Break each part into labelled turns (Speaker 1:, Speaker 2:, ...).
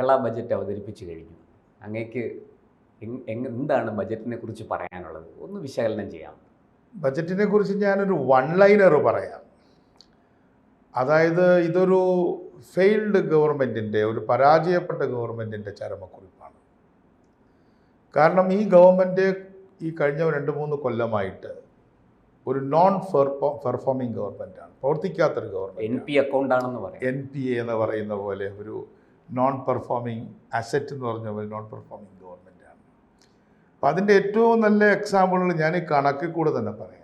Speaker 1: Kerala budget അവതരിപ്പിച്ചു കഴിഞ്ഞു. അങ്ങേക്ക് എന്താണ് ബജറ്റിനെ കുറിച്ച് പറയാനുള്ളത്? ഒന്ന് വിശകലനം ചെയ്യാം.
Speaker 2: ബജറ്റിനെ കുറിച്ച് ഞാനൊരു വൺ ലൈനർ പറയാം. അതായത് ഇതൊരു ഫെയിൽഡ് ഗവൺമെന്റിന്റെ ഒരു പരാജയപ്പെട്ട ഗവൺമെന്റിന്റെ ചരമക്കുറിപ്പാണ്. കാരണം ഈ ഗവൺമെന്റ് ഈ കഴിഞ്ഞ രണ്ട് മൂന്ന് കൊല്ലമായിട്ട് ഒരു നോൺ പെർഫോമിംഗ് ഗവൺമെന്റാണ് പ്രവർത്തിക്കാത്തൊരു
Speaker 1: ഗവൺമെന്റ്
Speaker 2: എൻ
Speaker 1: പി അക്കൗണ്ട് ആണെന്ന് പറയാം.
Speaker 2: എൻ പി എ എന്ന് പറയുന്ന പോലെ ഒരു നോൺ പെർഫോമിങ് അസറ്റ് എന്ന് പറഞ്ഞ പോലെ നോൺ പെർഫോമിംഗ് ഗവൺമെന്റാണ് അപ്പം അതിന്റെ ഏറ്റവും നല്ല എക്സാമ്പിളുകൾ ഞാൻ ഈ കണക്കിൽ കൂടെ തന്നെ പറയാം.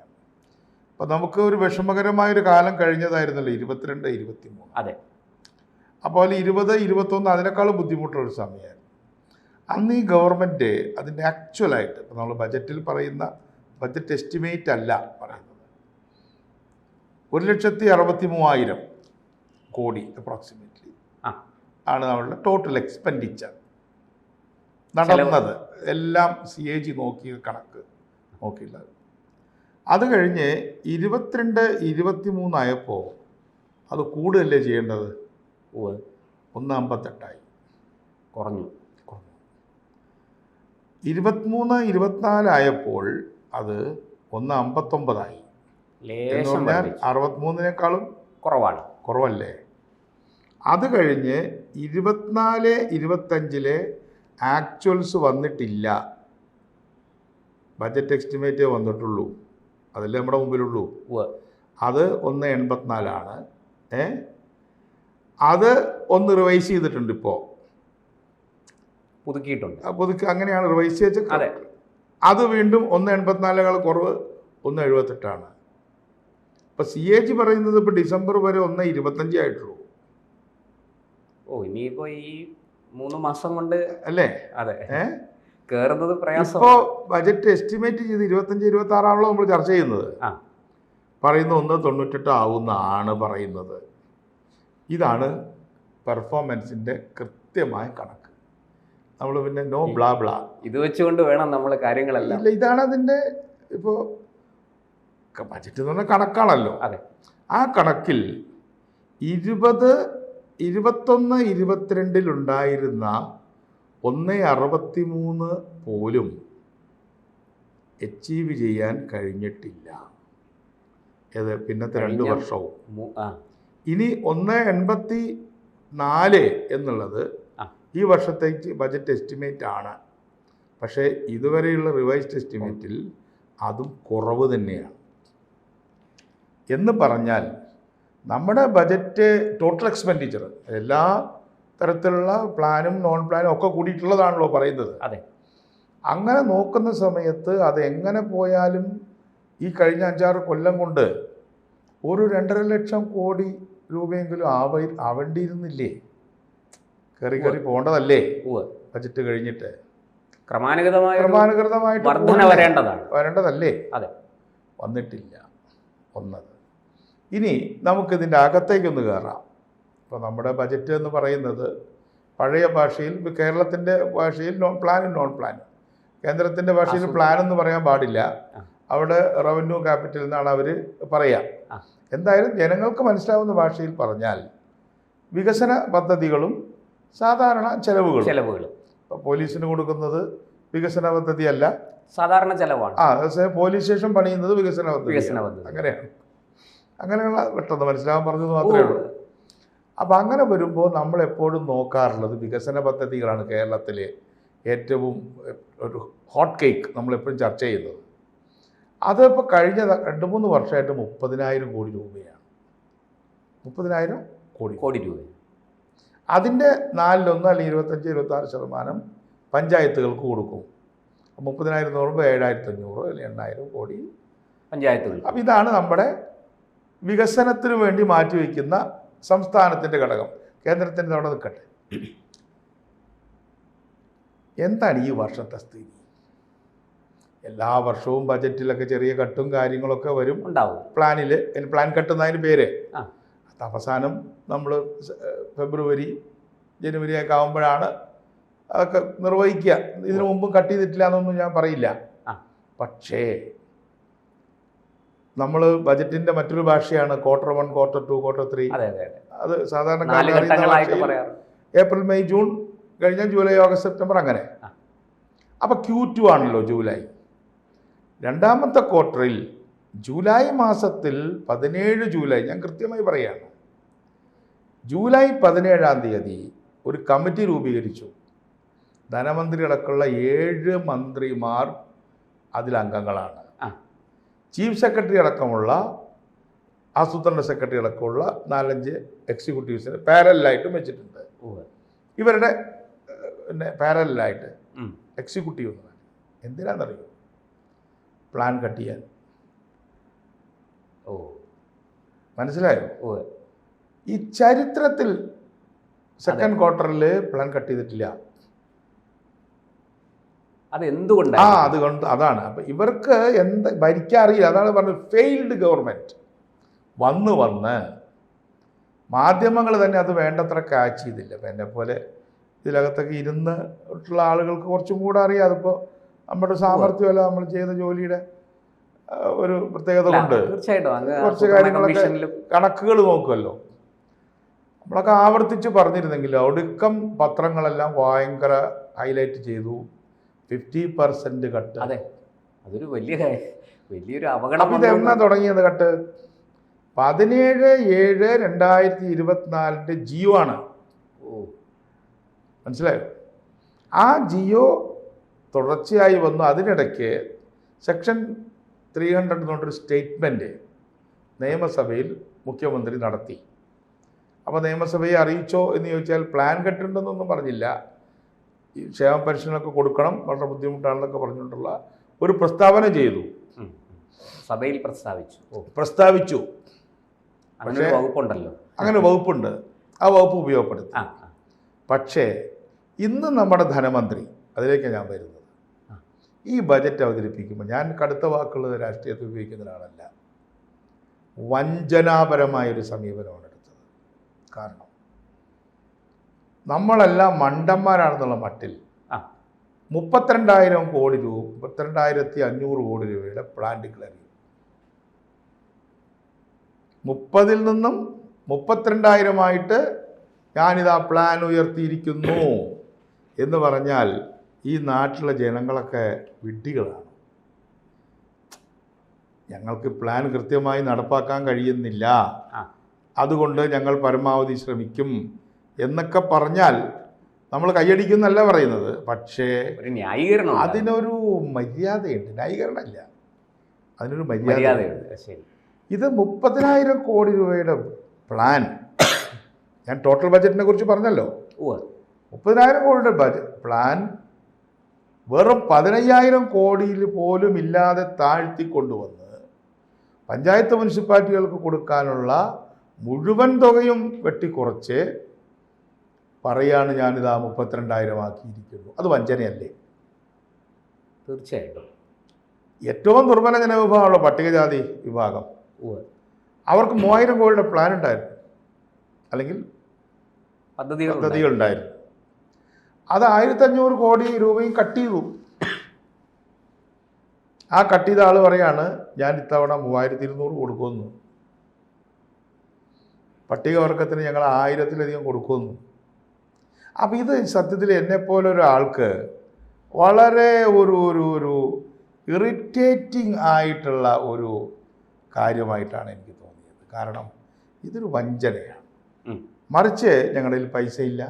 Speaker 2: അപ്പം നമുക്ക് ഒരു വിഷമകരമായൊരു കാലം കഴിഞ്ഞതായിരുന്നല്ലോ ഇരുപത്തിരണ്ട് ഇരുപത്തി മൂന്ന്
Speaker 1: അതെ
Speaker 2: അപ്പോൾ ഇരുപത് ഇരുപത്തൊന്ന് അതിനേക്കാളും ബുദ്ധിമുട്ടുള്ളൊരു സമയമായിരുന്നു. അന്ന് ഈ ഗവൺമെന്റ് അതിന്റെ ആക്ച്വലായിട്ട് ഇപ്പം നമ്മൾ ബജറ്റിൽ പറയുന്ന ബജറ്റ് എസ്റ്റിമേറ്റ് അല്ല പറയുന്നത്. ഒരു ലക്ഷത്തി അറുപത്തി മൂവായിരം കോടി അപ്രോക്സിമേറ്റ്ലി
Speaker 1: ആ.
Speaker 2: ആണ് നമ്മളുടെ ടോട്ടൽ എക്സ്പെൻഡിച്ചർ നടന്നത്. എല്ലാം സി എ ജി നോക്കിയ കണക്ക് നോക്കിയുള്ളത് അത് കഴിഞ്ഞ് ഇരുപത്തിരണ്ട് ഇരുപത്തി മൂന്നായപ്പോൾ അത് കൂടുതലല്ലേ ചെയ്യേണ്ടത്? ഒന്ന് അമ്പത്തെട്ടായി.
Speaker 1: കുറഞ്ഞു.
Speaker 2: കുറഞ്ഞു. ഇരുപത്തിമൂന്ന് ഇരുപത്തിനാലായപ്പോൾ അത് ഒന്ന് അമ്പത്തൊമ്പതായി. എന്ന് പറഞ്ഞാൽ അറുപത്തിമൂന്നിനേക്കാളും
Speaker 1: കുറവാണ്.
Speaker 2: കുറവല്ലേ? അത് കഴിഞ്ഞ് ഇരുപത്തിനാല് ഇരുപത്തഞ്ചിലെ ആക്ച്വൽസ് വന്നിട്ടില്ല. ബജറ്റ് എസ്റ്റിമേറ്റേ വന്നിട്ടുള്ളൂ. അതല്ലേ നമ്മുടെ മുമ്പിലുള്ളൂ. അത് ഒന്ന് എൺപത്തിനാലാണ്. ഏ? അത് ഒന്ന് റിവൈസ് ചെയ്തിട്ടുണ്ട് ഇപ്പോൾ
Speaker 1: പുതുക്കിയിട്ടുണ്ട്.
Speaker 2: പുതുക്കി അങ്ങനെയാണ് റിവൈസ് ചെയ്ത്
Speaker 1: അതെ.
Speaker 2: അത് വീണ്ടും ഒന്ന് എൺപത്തിനാലേക്കാൾ കുറവ് ഒന്ന് എഴുപത്തെട്ടാണ്. അപ്പോൾ സി എ ജി പറയുന്നത് ഇപ്പോൾ ഡിസംബർ വരെ ഒന്ന് ഇരുപത്തഞ്ചേ ആയിട്ടുള്ളൂ.
Speaker 1: ഓ ഇനിയിപ്പോ ഈ മൂന്ന് മാസം കൊണ്ട്
Speaker 2: അല്ലേ?
Speaker 1: അതെ. കേറുന്നത് പ്രയാസം.
Speaker 2: ഇപ്പോ ബജറ്റ് എസ്റ്റിമേറ്റ് ചെയ്ത് ഇരുപത്തഞ്ച് ഇരുപത്തി ആറാണല്ലോ നമ്മൾ ചർച്ച ചെയ്യുന്നത്.
Speaker 1: ആ.
Speaker 2: പറയുന്ന ഒന്ന് തൊണ്ണൂറ്റെട്ട് ആവുന്നാണ് പറയുന്നത്. ഇതാണ് പെർഫോമൻസിന്റെ കൃത്യമായ കണക്ക്. നമ്മൾ പിന്നെ നോ ബ്ലാ ബ്ലാ.
Speaker 1: ഇത് വെച്ചുകൊണ്ട് വേണം നമ്മൾ കാര്യങ്ങളെല്ലാം.
Speaker 2: ഇല്ല ഇതാണ് അതിന്റെ ഇപ്പോൾ ബജറ്റ് എന്ന് പറഞ്ഞാൽ കണക്കാണല്ലോ.
Speaker 1: അതെ.
Speaker 2: ആ കണക്കിൽ ഇരുപത് ഇരുപത്തൊന്ന് ഇരുപത്തിരണ്ടിലുണ്ടായിരുന്ന ഒന്ന് അറുപത്തി മൂന്ന് പോലും അച്ചീവ് ചെയ്യാൻ കഴിഞ്ഞിട്ടില്ല. ഏത്? പിന്നത്തെ രണ്ട് വർഷവും. ഇനി ഒന്ന് എൺപത്തി നാല് എന്നുള്ളത് ഈ വർഷത്തേക്ക് ബജറ്റ് എസ്റ്റിമേറ്റ് ആണ്. പക്ഷേ ഇതുവരെയുള്ള റിവൈസ്ഡ് എസ്റ്റിമേറ്റിൽ അതും കുറവ് തന്നെയാണ്. എന്ന് പറഞ്ഞാൽ നമ്മുടെ ബജറ്റ് ടോട്ടൽ എക്സ്പെൻഡിച്ചർ എല്ലാ തരത്തിലുള്ള പ്ലാനും നോൺ പ്ലാനും ഒക്കെ കൂടിയിട്ടുള്ളതാണല്ലോ പറയുന്നത്.
Speaker 1: അതെ.
Speaker 2: അങ്ങനെ നോക്കുന്ന സമയത്ത് അത് എങ്ങനെ പോയാലും ഈ കഴിഞ്ഞ അഞ്ചാറ് കൊല്ലം കൊണ്ട് ഒരു രണ്ടര ലക്ഷം കോടി രൂപയെങ്കിലും ആവ ആവേണ്ടിയിരുന്നില്ലേ? കയറി കയറി പോകേണ്ടതല്ലേ? ബജറ്റ് കഴിഞ്ഞിട്ട്.
Speaker 1: ക്രമാനുഗതമായി
Speaker 2: ക്രമാനുഗതമായിട്ട്
Speaker 1: വരേണ്ടതാണ്.
Speaker 2: വരേണ്ടതല്ലേ?
Speaker 1: അതെ.
Speaker 2: വന്നിട്ടില്ല. ഒന്നത്. ഇനി നമുക്കിതിന്റെ അകത്തേക്കൊന്ന് കയറാം. ഇപ്പോൾ നമ്മുടെ ബജറ്റ് എന്ന് പറയുന്നത് പഴയ ഭാഷയിൽ കേരളത്തിന്റെ ഭാഷയിൽ നോൺ പ്ലാനും നോൺ പ്ലാനും കേന്ദ്രത്തിന്റെ ഭാഷയിൽ പ്ലാൻ എന്ന് പറയാൻ പാടില്ല. അവിടെ റവന്യൂ ക്യാപിറ്റൽ എന്നാണ് അവർ പറയുക എന്തായാലും ജനങ്ങൾക്ക് മനസ്സിലാവുന്ന ഭാഷയിൽ പറഞ്ഞാൽ വികസന പദ്ധതികളും സാധാരണ ചെലവുകളും.
Speaker 1: ചെലവുകൾ
Speaker 2: ഇപ്പോൾ പോലീസിന് കൊടുക്കുന്നത് വികസന പദ്ധതിയല്ല.
Speaker 1: സാധാരണ ചെലവാണ്.
Speaker 2: ആ പോലീസ് സ്റ്റേഷൻ പണിയുന്നത് വികസന പദ്ധതി
Speaker 1: വികസന പദ്ധതി
Speaker 2: അങ്ങനെയാണ്. അങ്ങനെയുള്ള പെട്ടെന്ന് മനസ്സിലാവാൻ പറഞ്ഞത് മാത്രമേ ഉള്ളൂ.
Speaker 1: അപ്പോൾ
Speaker 2: അപ്പം അങ്ങനെ വരുമ്പോൾ നമ്മൾ എപ്പോഴും നോക്കാറുള്ളത് വികസന പദ്ധതികളാണ് കേരളത്തിലെ ഏറ്റവും ഒരു ഹോട്ട് കേക്ക് നമ്മളെപ്പോഴും ചർച്ച ചെയ്യുന്നത്. അതിപ്പോൾ കഴിഞ്ഞ രണ്ട് മൂന്ന് വർഷമായിട്ട് മുപ്പതിനായിരം കോടി രൂപയാണ്. മുപ്പതിനായിരം കോടി.
Speaker 1: കോടി രൂപ.
Speaker 2: അതിന്റെ നാലിലൊന്ന് അല്ലെങ്കിൽ ഇരുപത്തഞ്ച് ഇരുപത്താറ് ശതമാനം പഞ്ചായത്തുകൾക്ക് കൊടുക്കും. മുപ്പതിനായിരം എന്ന് പറയുമ്പോൾ ഏഴായിരത്തി അഞ്ഞൂറ് അല്ലെങ്കിൽ എണ്ണായിരം കോടി.
Speaker 1: പഞ്ചായത്തുകൾ
Speaker 2: അപ്പം ഇതാണ് നമ്മുടെ വികസനത്തിന് വേണ്ടി മാറ്റിവെക്കുന്ന സംസ്ഥാനത്തിന്റെ ഘടകം. കേന്ദ്രത്തിന്റെ അവിടെ നിൽക്കട്ടെ. എന്താണ് ഈ വർഷത്തെ സ്ഥിതി? എല്ലാ വർഷവും ബജറ്റിലൊക്കെ ചെറിയ കട്ടും കാര്യങ്ങളൊക്കെ വരും.
Speaker 1: ഉണ്ടാവും.
Speaker 2: പ്ലാനിൽ പ്ലാൻ കട്ടുന്നതിന് പേര്. അത് അവസാനം നമ്മൾ ഫെബ്രുവരി ജനുവരി ഒക്കെ ആകുമ്പോഴാണ് അതൊക്കെ നിർവഹിക്കുക. ഇതിനു മുമ്പും കട്ട് ചെയ്തിട്ടില്ല എന്നൊന്നും ഞാൻ പറയില്ല. പക്ഷേ നമ്മൾ ബജറ്റിന്റെ മറ്റൊരു ഭാഷയാണ് quarter one quarter two quarter three
Speaker 1: അതെ
Speaker 2: സാധാരണ ഏപ്രിൽ മെയ് ജൂൺ കഴിഞ്ഞ ജൂലൈ ഓഗസ്റ്റ് സെപ്റ്റംബർ അങ്ങനെ.
Speaker 1: അപ്പൊ
Speaker 2: അപ്പോൾ ക്യൂ ടു ആണല്ലോ ജൂലൈ. രണ്ടാമത്തെ ക്വാർട്ടറിൽ ജൂലൈ മാസത്തിൽ പതിനേഴ് ജൂലൈ ഞാൻ കൃത്യമായി പറയുകയാണ് ജൂലൈ പതിനേഴാം തീയതി ഒരു കമ്മിറ്റി രൂപീകരിച്ചു. ധനമന്ത്രി അടക്കമുള്ള ഏഴ് മന്ത്രിമാർ അതിൽ അംഗങ്ങളാണ്
Speaker 1: ആ.
Speaker 2: ചീഫ് സെക്രട്ടറി അടക്കമുള്ള ആസൂത്രണ സെക്രട്ടറി അടക്കമുള്ള നാലഞ്ച് എക്സിക്യൂട്ടീവ്സിന് പാരലായിട്ടും വെച്ചിട്ടുണ്ട്. ഇവരുടെ പിന്നെ പാരലായിട്ട്. എക്സിക്യൂട്ടീവ് എന്ന് പറയും എന്തിനാണെന്നറിയോ പ്ലാൻ കട്ട് ചെയ്യാൻ.
Speaker 1: ഓ.
Speaker 2: മനസ്സിലായോ?
Speaker 1: ഓ
Speaker 2: ഈ ചരിത്രത്തിൽ സെക്കൻഡ് ക്വാർട്ടറിൽ പ്ലാൻ കട്ട് ചെയ്തിട്ടില്ല.
Speaker 1: അത്
Speaker 2: ആ
Speaker 1: എന്തുകൊണ്ടാണ്
Speaker 2: അതുകൊണ്ട് അതാണ്. അപ്പം ഇവർക്ക് എന്ത് ഭരിക്കാറിയില്ല അതാണ് പറഞ്ഞത് ഫെയിൽഡ് ഗവൺമെന്റ് വന്ന് വന്ന് മാധ്യമങ്ങൾ തന്നെ അത് വേണ്ടത്ര കാച്ച് ചെയ്തില്ല. അപ്പം എന്നെ പോലെ ഇതിലകത്തൊക്കെ ഇരുന്ന് ഉള്ള ആളുകൾക്ക് കുറച്ചും കൂടെ അറിയാം. അതിപ്പോൾ നമ്മുടെ സാമർഥ്യമല്ല നമ്മൾ ചെയ്ത ജോലിയുടെ ഒരു പ്രത്യേകത കൊണ്ട്
Speaker 1: തീർച്ചയായിട്ടും.
Speaker 2: കുറച്ച് കാര്യങ്ങളൊക്കെ കണക്കുകൾ നോക്കുമല്ലോ നമ്മളൊക്കെ ആവർത്തിച്ച് പറഞ്ഞിരുന്നെങ്കിൽ ഒടുക്കം പത്രങ്ങളെല്ലാം ഭയങ്കര ഹൈലൈറ്റ് ചെയ്തു. Fifty percent cut.
Speaker 1: അതെ. അതൊരു വലിയ വലിയൊരു അപകടം
Speaker 2: ഇത് എന്നാ തുടങ്ങിയത് കട്ട്? പതിനേഴ് ഏഴ് രണ്ടായിരത്തി ഇരുപത്തിനാലിന്റെ ജിയോ ആണ്.
Speaker 1: ഓ.
Speaker 2: മനസ്സിലായോ? ആ ജിയോ തുടർച്ചയായി വന്നു. അതിനിടയ്ക്ക് സെക്ഷൻ ത്രീ ഹൺഡ്രഡ് എന്ന് പറഞ്ഞൊരു സ്റ്റേറ്റ്മെന്റ് നിയമസഭയിൽ മുഖ്യമന്ത്രി നടത്തി. അപ്പോൾ നിയമസഭയെ അറിയിച്ചോ എന്ന് ചോദിച്ചാൽ പ്ലാൻ കെട്ടുണ്ടെന്നൊന്നും പറഞ്ഞില്ല. ഈ ക്ഷേമ പെൻഷനൊക്കെ കൊടുക്കണം വളരെ ബുദ്ധിമുട്ടാണെന്നൊക്കെ പറഞ്ഞുകൊണ്ടുള്ള ഒരു പ്രസ്താവന ചെയ്തു.
Speaker 1: സഭയിൽ പ്രസ്താവിച്ചു.
Speaker 2: പ്രസ്താവിച്ചു.
Speaker 1: അങ്ങനെ വകുപ്പുണ്ടല്ലോ.
Speaker 2: അങ്ങനെ വകുപ്പുണ്ട്. ആ വകുപ്പ് ഉപയോഗപ്പെടുത്തി. പക്ഷേ ഇന്ന് നമ്മുടെ ധനമന്ത്രി അതിലേക്ക് ഞാൻ വരുന്നത്. ഈ ബജറ്റ് അവതരിപ്പിക്കുമ്പോൾ ഞാൻ കടുത്ത വാക്കുകൾ രാഷ്ട്രീയത്തിൽ ഉപയോഗിക്കുന്ന ഒരാളല്ല വഞ്ചനാപരമായൊരു സമീപനമാണ് എടുത്തത്. കാരണം നമ്മളെല്ലാം മണ്ടന്മാരാണെന്നുള്ള മട്ടിൽ. മുപ്പത്തിരണ്ടായിരം കോടി രൂപ മുപ്പത്തിരണ്ടായിരത്തി അഞ്ഞൂറ് കോടി രൂപയുടെ പ്ലാൻ ഡിക്ലെയർ ചെയ്തു മുപ്പതിൽ നിന്നും മുപ്പത്തിരണ്ടായിരമായിട്ട് ഞാനിതാ പ്ലാൻ ഉയർത്തിയിരിക്കുന്നു എന്ന് പറഞ്ഞാൽ ഈ നാട്ടിലെ ജനങ്ങളൊക്കെ വിഡ്ഢികളാണ്. ഞങ്ങൾക്ക് പ്ലാൻ കൃത്യമായി നടപ്പാക്കാൻ കഴിയുന്നില്ല. അതുകൊണ്ട് ഞങ്ങൾ പരമാവധി ശ്രമിക്കും. എന്നൊക്കെ പറഞ്ഞാൽ നമ്മൾ കൈയടിക്കുന്നല്ല പറയുന്നത്. പക്ഷേ
Speaker 1: ന്യായീകരണം
Speaker 2: അതിനൊരു മര്യാദയുണ്ട്. ന്യായീകരണമില്ല. അതിനൊരു മര്യാദ
Speaker 1: മര്യാദയുണ്ട്.
Speaker 2: ഇത് മുപ്പതിനായിരം കോടി രൂപയുടെ പ്ലാൻ. ഞാൻ ടോട്ടൽ ബജറ്റിനെ കുറിച്ച് പറഞ്ഞല്ലോ. മുപ്പതിനായിരം കോടിയുടെ ബജറ്റ് പ്ലാൻ വെറും പതിനയ്യായിരം കോടിയിൽ പോലും ഇല്ലാതെ താഴ്ത്തി കൊണ്ടുവന്ന് പഞ്ചായത്ത് മുനിസിപ്പാലിറ്റികൾക്ക് കൊടുക്കാനുള്ള മുഴുവൻ തുകയും വെട്ടിക്കുറച്ച് പറയാണ് ഞാനിതാ മുപ്പത്തിരണ്ടായിരം ആക്കിയിരിക്കുന്നു. അത് വഞ്ചനയല്ലേ?
Speaker 1: തീർച്ചയായിട്ടും.
Speaker 2: ഏറ്റവും ദുർബല ജനവിഭാഗമുള്ള പട്ടികജാതി വിഭാഗം. അവർക്ക് മൂവായിരം കോടിയുടെ പ്ലാൻ ഉണ്ടായിരുന്നു. അല്ലെങ്കിൽ
Speaker 1: പദ്ധതി
Speaker 2: പദ്ധതികൾ ഉണ്ടായിരുന്നു. അത് ആയിരത്തഞ്ഞൂറ് കോടി രൂപയും കട്ട് ചെയ്തു. ആ കട്ട് ചെയ്ത ആൾ പറയാണ് ഞാൻ ഇത്തവണ മൂവായിരത്തി ഇരുന്നൂറ് കൊടുക്കുമെന്ന് പട്ടികവർഗത്തിന് ഞങ്ങൾ ആയിരത്തിലധികം കൊടുക്കുമെന്ന് അപ്പോൾ ഇത് സത്യത്തിൽ എന്നെപ്പോലെ ഒരാൾക്ക് വളരെ ഒരു ഒരു ഒരു ഇറിറ്റേറ്റിംഗ് ആയിട്ടുള്ള ഒരു കാര്യമായിട്ടാണ് എനിക്ക് തോന്നിയത്. കാരണം ഇതൊരു വഞ്ചനയാണ്. മറിച്ച് ഞങ്ങളുടെ കയ്യിൽ പൈസ ഇല്ല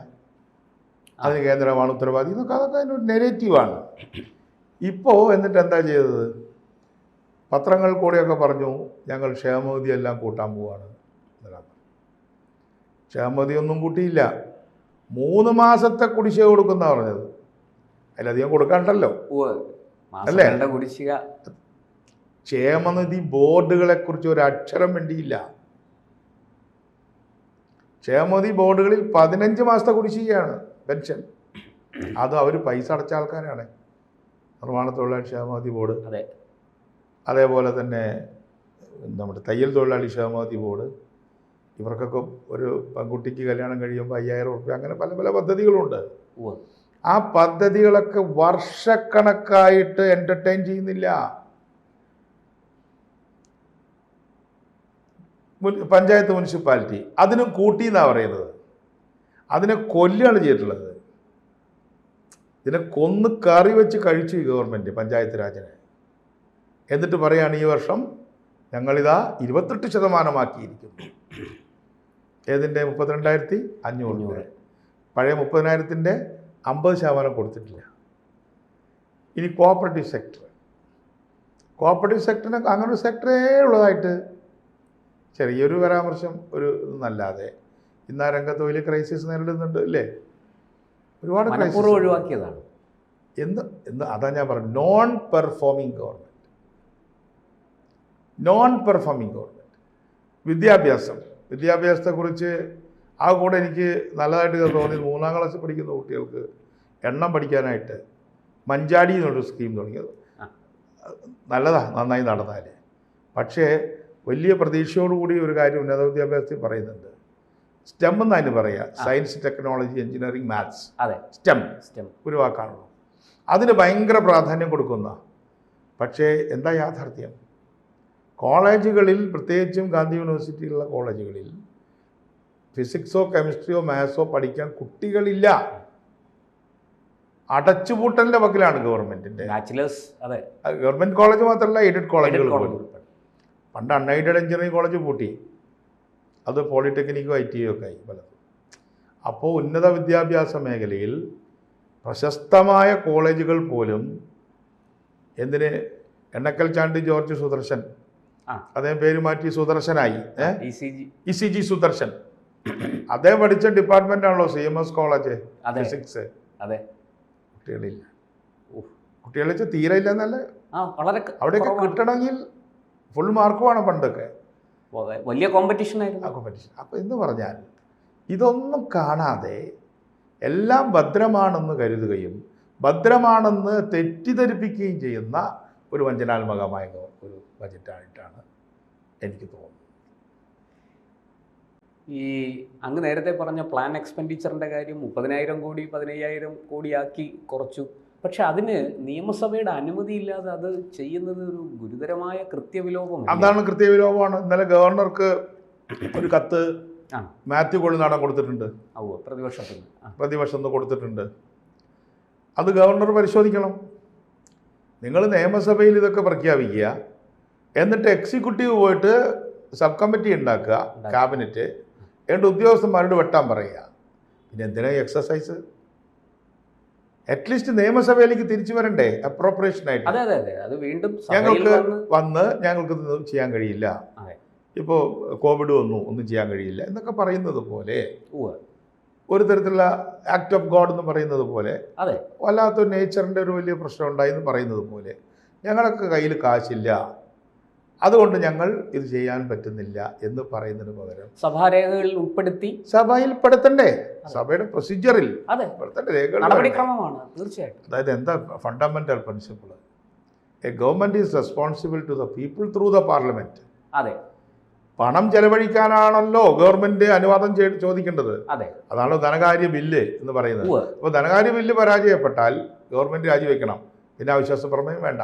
Speaker 2: അതിന് കേന്ദ്രമാണ് ഉത്തരവാദി. എന്നൊക്കെ അതൊക്കെ അതിന്റെ ഒരു നെഗറ്റീവാണ്. ഇപ്പോൾ എന്നിട്ട് എന്താ ചെയ്തത്? പത്രങ്ങൾ കൂടെയൊക്കെ പറഞ്ഞു ഞങ്ങൾ ക്ഷേമനിധി എല്ലാം കൂട്ടാൻ പോവാണ് ക്ഷേമവതി. ക്ഷേമനിധി ഒന്നും കൂട്ടിയില്ല. മൂന്ന് മാസത്തെ കുടിശ്ശിക കൊടുക്കുന്ന പറഞ്ഞത്. അതിലധികം കൊടുക്കാണ്ടല്ലോ. അല്ലേ?
Speaker 1: കുടിശ്ശിക.
Speaker 2: ക്ഷേമനിധി ബോർഡുകളെക്കുറിച്ച് ഒരു അക്ഷരം വേണ്ടിയില്ല ക്ഷേമനിധി ബോർഡുകളിൽ പതിനഞ്ച് മാസത്തെ കുടിശ്ശികയാണ് പെൻഷൻ. അത് അവർ പൈസ അടച്ച ആൾക്കാരാണ്. നിർമ്മാണ തൊഴിലാളി ക്ഷേമനിധി ബോർഡ്.
Speaker 1: അതെ.
Speaker 2: അതേപോലെ തന്നെ നമ്മുടെ തയ്യൽ തൊഴിലാളി ക്ഷേമനിധി ബോർഡ്. ഇവർക്കൊക്കെ ഒരു പെൺകുട്ടിക്ക് കല്യാണം കഴിയുമ്പോൾ അയ്യായിരം ഉറുപ്പ്യ അങ്ങനെ പല പല പദ്ധതികളുണ്ട്. ആ പദ്ധതികളൊക്കെ വർഷക്കണക്കായിട്ട് എന്റർടൈൻ ചെയ്യുന്നില്ല. പഞ്ചായത്ത് മുനിസിപ്പാലിറ്റി അതിനും കൂട്ടി എന്നാണ് പറയുന്നത്. അതിനെ കൊല്ലുകയാണ് ചെയ്തിട്ടുള്ളത്. ഇതിനെ കൊന്ന് കറി വെച്ച് കഴിച്ചു ഈ ഗവൺമെന്റ് പഞ്ചായത്ത് രാജിനെ. എന്നിട്ട് പറയാണ് ഈ വർഷം ഞങ്ങളിതാ ഇരുപത്തെട്ട് ശതമാനമാക്കിയിരിക്കുന്നു. ഏതിന്റെ? മുപ്പത്തിരണ്ടായിരത്തി അഞ്ഞൂറ്
Speaker 1: അഞ്ഞൂറ്.
Speaker 2: പഴയ മുപ്പതിനായിരത്തിന്റെ അമ്പത് ശതമാനം കൊടുത്തിട്ടില്ല. ഇനി കോപ്പറേറ്റീവ് സെക്ടർ കോപ്പറേറ്റീവ് സെക്ടറിന് അങ്ങനെ ഒരു സെക്ടറേ ഉള്ളതായിട്ട് ചെറിയൊരു പരാമർശം ഒരു നല്ലാതെ ഇന്ന് ആ രംഗത്ത് വലിയ ക്രൈസിസ് നേരിടുന്നുണ്ട് അല്ലേ ഒരുപാട്
Speaker 1: ഒഴിവാക്കിയതാണ്.
Speaker 2: എന്ന് എന്ന് അതാ ഞാൻ പറഞ്ഞു non performing government non performing government വിദ്യാഭ്യാസം. വിദ്യാഭ്യാസത്തെക്കുറിച്ച് ആ കൂടെ എനിക്ക് നല്ലതായിട്ട് തോന്നി. മൂന്നാം ക്ലാസ്സിൽ പഠിക്കുന്ന കുട്ടികൾക്ക് എണ്ണം പഠിക്കാനായിട്ട് മഞ്ചാടി എന്നൊരു സ്കീം തുടങ്ങിയത്.
Speaker 1: നല്ലതാണ്
Speaker 2: നല്ലതാ നന്നായി നടന്നാൽ പക്ഷേ വലിയ പ്രതീക്ഷയോടുകൂടി ഒരു കാര്യം ഉന്നത വിദ്യാഭ്യാസത്തിൽ പറയുന്നുണ്ട്. സ്റ്റെം എന്ന് അതിന് പറയുക സയൻസ് ടെക്നോളജി എഞ്ചിനീയറിംഗ് മാത്സ്
Speaker 1: അതെ.
Speaker 2: സ്റ്റെം
Speaker 1: സ്റ്റെം
Speaker 2: ഒരു വാക്കാണല്ലോ. അതിന് ഭയങ്കര പ്രാധാന്യം കൊടുക്കുന്ന. പക്ഷേ എന്താ യാഥാർത്ഥ്യം? കോളേജുകളിൽ പ്രത്യേകിച്ചും ഗാന്ധി യൂണിവേഴ്സിറ്റിയിലുള്ള കോളേജുകളിൽ ഫിസിക്സോ കെമിസ്ട്രിയോ മാത്സോ പഠിക്കാൻ കുട്ടികളില്ല. അടച്ചുപൂട്ടലിന്റെ വക്കിലാണ് ഗവൺമെന്റിന്റെ
Speaker 1: ബാച്ചിലേഴ്സ് അതെ.
Speaker 2: ഗവൺമെന്റ് കോളേജ് മാത്രമല്ല എയ്ഡഡ് കോളേജുകൾ പണ്ട് അൺഎയ്ഡഡ് എഞ്ചിനീയറിംഗ് കോളേജ് പൂട്ടി. അത് പോളിടെക്നിക്കും ഐ ടി ഒക്കെ ആയി പലതും. അപ്പോൾ ഉന്നത വിദ്യാഭ്യാസ മേഖലയിൽ പ്രശസ്തമായ കോളേജുകൾ പോലും എന്തിന്? എണ്ണക്കൽ ചാണ്ടി ജോർജ് സുദർശൻ. അദ്ദേഹം പേര് മാറ്റി സുദർശനായി.
Speaker 1: E C G.
Speaker 2: സുദർശൻ. അദ്ദേഹം പഠിച്ച ഡിപ്പാർട്ട്മെന്റ് ആണല്ലോ C M S college physics
Speaker 1: അതെ.
Speaker 2: കുട്ടികളില്ല. കുട്ടികളെ തീരെ ഇല്ലെന്നല്ല
Speaker 1: വളരെ
Speaker 2: അവിടെയൊക്കെ കിട്ടണമെങ്കിൽ ഫുൾ മാർക്ക് വേണം പണ്ടൊക്കെ.
Speaker 1: വലിയ കോമ്പറ്റീഷൻ ആയിരുന്നു.
Speaker 2: കോമ്പറ്റീഷൻ അപ്പോൾ എന്ന് പറഞ്ഞാൽ ഇതൊന്നും കാണാതെ എല്ലാം ഭദ്രമാണെന്ന് കരുതുകയും ഭദ്രമാണെന്ന് തെറ്റിദ്ധരിപ്പിക്കുകയും ചെയ്യുന്ന ഒരു വഞ്ചനാത്മകമായ ഒരു ബജറ്റായിട്ടാണ് എനിക്ക് തോന്നുന്നത്.
Speaker 1: ഈ അങ്ങ് നേരത്തെ പറഞ്ഞ പ്ലാൻ എക്സ്പെൻഡിച്ചറിന്റെ കാര്യം മുപ്പതിനായിരം കോടി പതിനയ്യായിരം കോടിയാക്കി കുറച്ചു. പക്ഷെ അതിന് നിയമസഭയുടെ അനുമതി ഇല്ലാതെ അത് ചെയ്യുന്നത് ഒരു ഗുരുതരമായ കൃത്യവിലോപമാണ്
Speaker 2: അതാണ് കൃത്യവിലോപമാണ്. ഇന്നലെ ഗവർണർക്ക് ഒരു കത്ത്. മാത്യു കൊള്ളുനാടൻ കൊടുത്തിട്ടുണ്ട്.
Speaker 1: പ്രതിപക്ഷത്തിന്
Speaker 2: പ്രതിപക്ഷം കൊടുത്തിട്ടുണ്ട്. അത് ഗവർണർ പരിശോധിക്കണം. നിങ്ങൾ നിയമസഭയിൽ ഇതൊക്കെ പ്രഖ്യാപിക്കുക. എന്നിട്ട് എക്സിക്യൂട്ടീവ് പോയിട്ട് സബ് കമ്മിറ്റി ഉണ്ടാക്കുക. ക്യാബിനറ്റ് എന്നിട്ട് ഉദ്യോഗസ്ഥന്മാരോട് വെട്ടാൻ പറയുക. പിന്നെ എന്തിനാ എക്സസൈസ് അറ്റ്ലീസ്റ്റ് നിയമസഭയിലേക്ക് തിരിച്ചു വരണ്ടേ? അപ്രോപ്രിയേഷൻ ആയിട്ട്. ഞങ്ങൾക്ക്
Speaker 1: വന്ന്
Speaker 2: ഞങ്ങൾക്ക് ചെയ്യാൻ കഴിയില്ല. ഇപ്പോൾ കോവിഡ് വന്നു ഒന്നും ചെയ്യാൻ കഴിയില്ല എന്നൊക്കെ പറയുന്നത് പോലെ. ഒരു തരത്തിലുള്ള ആക്ട് ഓഫ് ഗോഡ് എന്ന് പറയുന്നത് പോലെ
Speaker 1: അതെ.
Speaker 2: വല്ലാത്തൊരു നേച്ചറിന്റെ ഒരു വലിയ പ്രശ്നം ഉണ്ടായി എന്ന് പറയുന്നത് പോലെ ഞങ്ങളൊക്കെ കയ്യിൽ കാശില്ല. അതുകൊണ്ട് ഞങ്ങൾ ഇത് ചെയ്യാൻ പറ്റുന്നില്ല എന്ന് പറയുന്നതിന് പകരം
Speaker 1: സഭാരേഖകളിൽ ഉൾപ്പെടുത്തി
Speaker 2: സഭയിൽ പെടുത്തണ്ടേ? സഭയുടെ പ്രൊസീജിയറിൽ പെടുത്തേണ്ട രേഖകൾ
Speaker 1: തീർച്ചയായിട്ടും.
Speaker 2: അതായത് എന്താ fundamental principle a government is responsible to the people through the parliament
Speaker 1: അതെ.
Speaker 2: പണം ചെലവഴിക്കാനാണല്ലോ ഗവൺമെന്റ് അനുവാദം ചോദിക്കേണ്ടത്.
Speaker 1: അതെ.
Speaker 2: അതാണ് ധനകാര്യ ബില്ല് എന്ന് പറയുന്നത്.
Speaker 1: അപ്പൊ
Speaker 2: അപ്പോൾ ധനകാര്യ ബില്ല് പരാജയപ്പെട്ടാൽ ഗവൺമെന്റ് രാജിവെക്കണം. പിന്നെ അവിശ്വാസ പ്രമേയം വേണ്ട.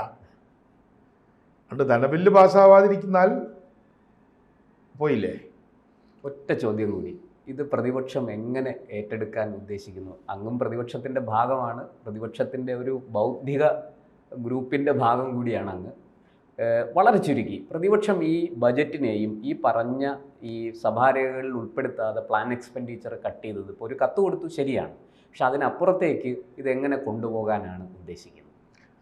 Speaker 2: അതുകൊണ്ട് ധനബില്ല് പാസ്സാവാതിരിക്കുന്നാൽ പോയില്ലേ?
Speaker 1: ഒറ്റ ചോദ്യം കൂടി. ഇത് പ്രതിപക്ഷം എങ്ങനെ ഏറ്റെടുക്കാൻ ഉദ്ദേശിക്കുന്നു? അങ്ങും പ്രതിപക്ഷത്തിന്റെ ഭാഗമാണ്. പ്രതിപക്ഷത്തിന്റെ ഒരു ബൗദ്ധിക ഗ്രൂപ്പിന്റെ ഭാഗം കൂടിയാണ് അങ്ങ്. വളരെ ചുരുക്കി. പ്രതിപക്ഷം ഈ ബജറ്റിനെയും ഈ പറഞ്ഞ ഈ സഭാരേഖകളിൽ ഉൾപ്പെടുത്താതെ പ്ലാൻ എക്സ്പെൻഡിച്ചർ കട്ട് ചെയ്തത് ഇപ്പോൾ ഒരു കത്ത് കൊടുത്തു ശരിയാണ്. പക്ഷെ അതിനപ്പുറത്തേക്ക് ഇതെങ്ങനെ കൊണ്ടുപോകാനാണ് ഉദ്ദേശിക്കുന്നത്?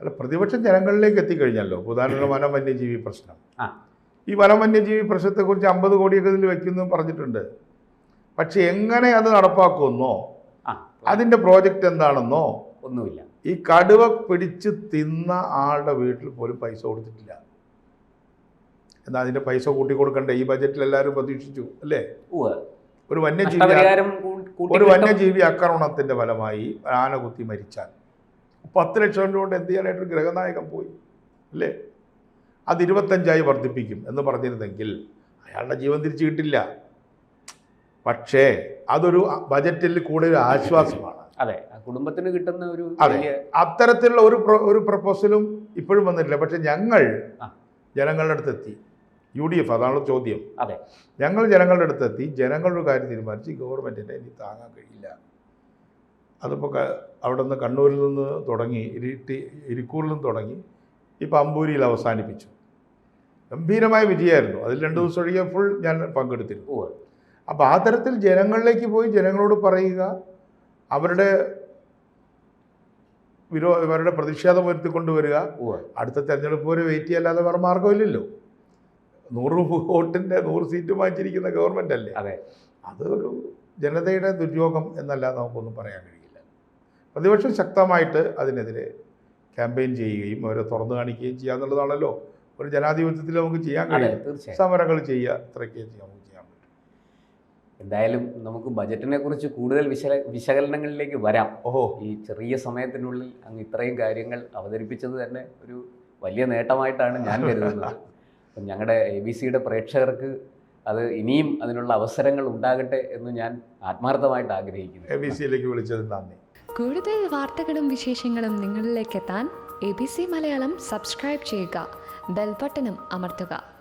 Speaker 2: അല്ല പ്രതിപക്ഷം ജനങ്ങളിലേക്ക് എത്തിക്കഴിഞ്ഞല്ലോ. ഉദാഹരണം വനം വന്യജീവി പ്രശ്നം.
Speaker 1: ആ.
Speaker 2: ഈ വനം വന്യജീവി പ്രശ്നത്തെക്കുറിച്ച് അമ്പത് കോടിയൊക്കെ ഇതിൽ വയ്ക്കുന്നു പറഞ്ഞിട്ടുണ്ട്. പക്ഷെ എങ്ങനെ അത് നടപ്പാക്കുമെന്നോ
Speaker 1: ആ.
Speaker 2: അതിന്റെ പ്രോജക്റ്റ് എന്താണെന്നോ
Speaker 1: ഒന്നുമില്ല.
Speaker 2: ഈ കടുവ പിടിച്ച് തിന്ന ആളുടെ വീട്ടിൽ പോലും പൈസ കൊടുത്തിട്ടില്ല. എന്നാൽ അതിന്റെ പൈസ കൂട്ടി കൊടുക്കണ്ടേ? ഈ ബജറ്റിൽ എല്ലാവരും പ്രതീക്ഷിച്ചു അല്ലേ? ഒരു വന്യജീവി ഒരു വന്യജീവി ആക്രമണത്തിന്റെ ഫലമായി ആന കുത്തി മരിച്ചാൽ. പത്ത് ലക്ഷം രൂപ കൊണ്ട് എന്ത് ചെയ്യാനായിട്ട് ഒരു ഗ്രഹനായകൻ പോയി അല്ലേ? അത് ഇരുപത്തഞ്ചായി വർദ്ധിപ്പിക്കും എന്ന് പറഞ്ഞിരുന്നെങ്കിൽ അയാളുടെ ജീവൻ തിരിച്ചു കിട്ടില്ല. പക്ഷേ അതൊരു ബജറ്റിൽ കൂടെ ഒരു ആശ്വാസമാണ്.
Speaker 1: അതെ കുടുംബത്തിന് കിട്ടുന്ന ഒരു
Speaker 2: അതെ. അത്തരത്തിലുള്ള ഒരു ഒരു പ്രപ്പോസലും ഇപ്പോഴും വന്നിട്ടില്ല. പക്ഷെ ഞങ്ങൾ ജനങ്ങളുടെ അടുത്ത് എത്തി യു ഡി എഫ് അതാണ് ചോദ്യം.
Speaker 1: അതെ.
Speaker 2: ഞങ്ങൾ ജനങ്ങളുടെ അടുത്ത് എത്തി ജനങ്ങളുടെ കാര്യം തീരുമാനിച്ച് ഗവൺമെന്റിനെ ഇനി താങ്ങാൻ കഴിയില്ല. അതിപ്പോൾ അവിടെ നിന്ന് കണ്ണൂരിൽ നിന്ന് തുടങ്ങി ഇരിട്ടി ഇരിക്കൂറിൽ നിന്ന് തുടങ്ങി ഇപ്പോൾ അമ്പൂരിയിൽ അവസാനിപ്പിച്ചു. ഗംഭീരമായ വിജയമായിരുന്നു. അതിൽ രണ്ട് ദിവസം ഒഴികെ ഫുൾ ഞാൻ പങ്കെടുത്തിരുന്നു. അപ്പോൾ ആ തരത്തിൽ ജനങ്ങളിലേക്ക് പോയി ജനങ്ങളോട് പറയുക അവരുടെ വിരോ അവരുടെ പ്രതിഷേധം ഉയർത്തിക്കൊണ്ടുവരിക. അടുത്ത തെരഞ്ഞെടുപ്പ് വരെ വെയിറ്റ് ചെയ്യാല്ലാതെ വേറെ മാർഗമില്ലല്ലോ നൂറ് വോട്ടിന്റെ നൂറ് സീറ്റ് വാങ്ങിച്ചിരിക്കുന്ന ഗവൺമെന്റ് അല്ലേ?
Speaker 1: അതെ.
Speaker 2: അതൊരു ജനതയുടെ ദുര്യോഗം എന്നല്ല നമുക്കൊന്നും പറയാൻ കഴിയില്ല. പ്രതിപക്ഷം ശക്തമായിട്ട് അതിനെതിരെ ക്യാമ്പയിൻ ചെയ്യുകയും അവരെ തുറന്നു കാണിക്കുകയും ചെയ്യുക എന്നുള്ളതാണല്ലോ. ഒരു ജനാധിപത്യത്തിൽ നമുക്ക് ചെയ്യാൻ കഴിയും. സമരങ്ങൾ ചെയ്യുക ഇത്രയൊക്കെ നമുക്ക്
Speaker 1: എന്തായാലും നമുക്ക് ബജറ്റിനെ കുറിച്ച് കൂടുതൽ വിശല വിശകലനങ്ങളിലേക്ക് വരാം.
Speaker 2: ഓഹോ.
Speaker 1: ഈ ചെറിയ സമയത്തിനുള്ളിൽ അങ്ങ് ഇത്രയും കാര്യങ്ങൾ അവതരിപ്പിച്ചത് തന്നെ ഒരു വലിയ നേട്ടമായിട്ടാണ് ഞാൻ കരുതുന്നത്. അപ്പം ഞങ്ങളുടെ എ ബി സിയുടെ പ്രേക്ഷകർക്ക് അത് ഇനിയും അതിനുള്ള അവസരങ്ങൾ ഉണ്ടാകട്ടെ എന്ന് ഞാൻ ആത്മാർത്ഥമായിട്ട് ആഗ്രഹിക്കുന്നു.
Speaker 2: എ ബി സിയിലേക്ക് വിളിച്ചത് നന്ദി.
Speaker 3: കൂടുതൽ വാർത്തകളും വിശേഷങ്ങളും നിങ്ങളിലേക്ക് എത്താൻ A B C Malayalam subscribe ചെയ്യുക. ബെൽബട്ടനും അമർത്തുക.